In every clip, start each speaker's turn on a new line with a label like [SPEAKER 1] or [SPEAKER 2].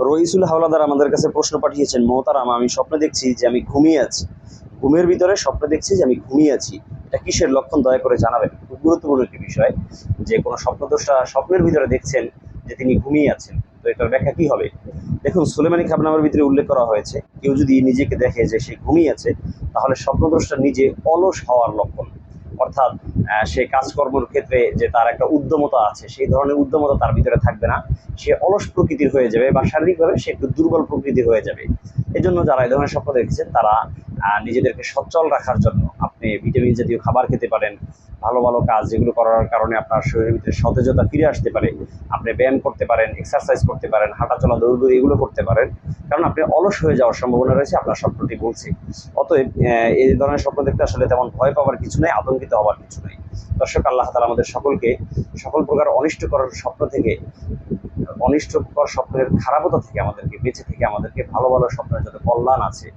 [SPEAKER 1] রইসুল হাওলাদার আমাদের কাছে প্রশ্ন পাঠিয়েছেন, মোহতারাম, আমি স্বপ্নে দেখছি যে আমি ঘুমিয়ে আছি। ঘুমের ভিতরে স্বপ্নে দেখছি যে আমি ঘুমিয়ে আছি। এটা কিসের লক্ষণ? দয়া করে জানাবেন। খুব গুরুত্বপূর্ণ একটি বিষয় যে কোনো স্বপ্নদোষটা স্বপ্নের ভিতরে দেখছেন যে তিনি ঘুমিয়ে আছেন। তো এটার ব্যাখ্যা কি হবে? দেখুন, সুলেমানি খাবনামের ভিতরে উল্লেখ করা হয়েছে, কেউ যদি নিজেকে দেখে যে সে ঘুমিয়ে আছে, তাহলে স্বপ্নদোষটা নিজে অলস হওয়ার লক্ষণ। অর্থাৎ সে কাজকর্মের ক্ষেত্রে যে তার একটা উদ্যমতা আছে, সেই ধরনের উদ্যমতা তার ভিতরে থাকবে না। সে অলস প্রকৃতির হয়ে যাবে বা শারীরিকভাবে সে একটু দুর্বল প্রকৃতির হয়ে যাবে। এজন্য যারা এই ধরনের স্বপ্ন দেখেছেন, তারা নিজেদেরকে সচল রাখার জন্য আপনি ভিটামিন জাতীয় খাবার খেতে পারেন, ভালো ভালো কাজ যেগুলো করার কারণে আপনার শরীরের ভিতরে সতেজতা ফিরে আসতে পারে, আপনি ব্যায়াম করতে পারেন এক্সারসাইজ করতে পারেন, হাঁটাচলা, দৌড়দৌড়ি এগুলো করতে পারেন, কারণ আপনি অলস হয়ে যাওয়ার সম্ভাবনা রয়েছে, আপনার স্বপ্নটি বলছে। অতএব এই ধরনের স্বপ্ন দেখতে আসলে তেমন ভয় পাওয়ার কিছু নেই, আতঙ্কিত হওয়ার কিছু নেই। দর্শক, আল্লাহ তালা আমাদের সকলকে সকল প্রকার অনিষ্টকর স্বপ্ন থেকে অনিষ্টকর স্বপ্নের খারাপতা থেকে আমাদেরকে, বেঁচে থেকে আমাদেরকে ভালো ভালো স্বপ্নের যাতে কল্যাণ আছে।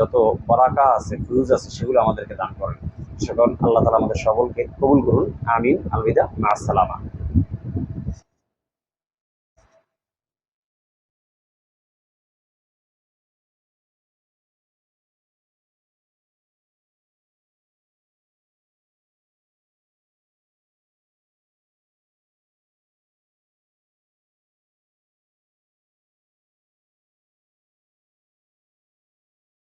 [SPEAKER 1] যত বরাকা আছে ফিউজ আছে, সেগুলো আমাদেরকে দান করেন। সকল আল্লাহ তালা আমাদের সকলকে কবুল করুন। আমিন। আলবিদা। মা আসসালামা।